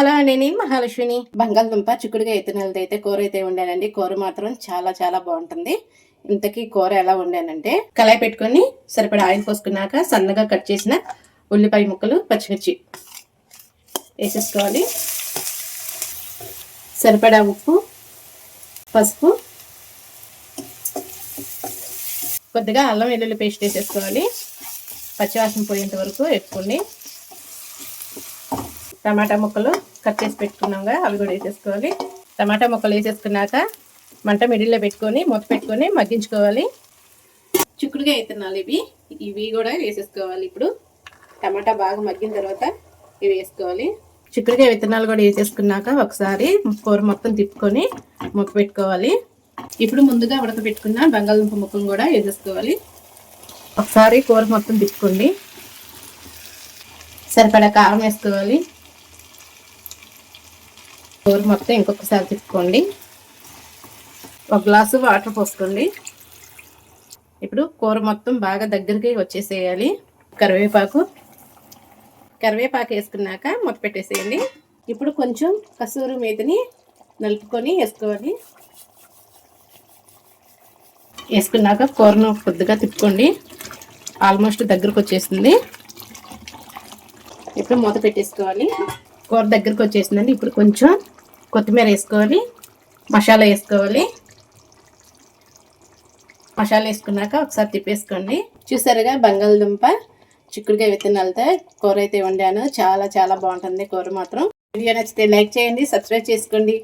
Hello అండి నేను మహాలక్ష్మిని. బంగాళదుంప చిక్కుడుగా ఎత్తునలతో అయితే కూర అయితే వండానండి. కూర మాత్రం చాలా చాలా బాగుంటుంది. ఇంతకీ కూర ఎలా వండానంటే కళాయి పెట్టుకొని సరిపడా ఆయిల్ పోసుకున్నాక సన్నగా కట్ చేసిన ఉల్లిపాయ ముక్కలు పచ్చిమిర్చి వేసేసుకోవాలి. సరిపడా ఉప్పు పసుపు కొద్దిగా అల్లం వెల్లుల్లి పేస్ట్ వేసేసుకోవాలి. పచ్చివాసన పోయేంత వరకు ఎక్కువండి టమాటా ముక్కలు కట్ చేసి పెట్టుకున్నాంగా అవి కూడా వేసేసుకోవాలి. టమాటా ముక్కలు వేసేసుకున్నాక మంట మిడిల్లో పెట్టుకొని మూత పెట్టుకొని మగ్గించుకోవాలి. చిక్కుడుగా వేస్తున్నాను ఇవి. ఇవి కూడా వేసేసుకోవాలి ఇప్పుడు. టమాటా బాగా మగ్గిన తర్వాత ఇవి వేసుకోవాలి. చిక్కుడుగా విత్తనాలు కూడా వేసేసుకున్నాక ఒకసారి కూర మొత్తం తిప్పుకొని ముక్క పెట్టుకోవాలి. ఇప్పుడు ముందుగా ఉడకబెట్టుకున్న బంగాళదుంప ముక్కను కూడా వేసేసుకోవాలి. ఒకసారి కూర మొత్తం తిప్పుకోండి. సరిపడా కారం వేసుకోవాలి. కూర మొత్తం ఇంకొకసారి తిప్పుకోండి ఒక గ్లాసు వాటర్ పోసుకోండి. ఇప్పుడు కూర మొత్తం బాగా దగ్గరికి వచ్చేసేయాలి. కరివేపాకు. కరివేపాకు వేసుకున్నాక మూత పెట్టేసేయండి. ఇప్పుడు కొంచెం కసూరి మేతిని నలుపుకొని వేసుకోవాలి. వేసుకున్నాక కూరను కొద్దిగా తిప్పుకోండి. ఆల్మోస్ట్ దగ్గరకు వచ్చేసింది. ఇప్పుడు మూత పెట్టేసుకోవాలి. కూర దగ్గరకు వచ్చేసిందండి. ఇప్పుడు కొంచెం కొత్తిమీర వేసుకోవాలి. మసాలా వేసుకోవాలి. మసాలా వేసుకున్నాక ఒకసారి తిప్పేసుకోండి. చూసారుగా బంగాళదుంప చిక్కుడుకాయ విత్తనాలతో కూర అయితే వండాను. చాలా చాలా బాగుంటుంది కూర మాత్రం. వీడియో నచ్చితే లైక్ చేయండి సబ్స్క్రైబ్ చేసుకోండి.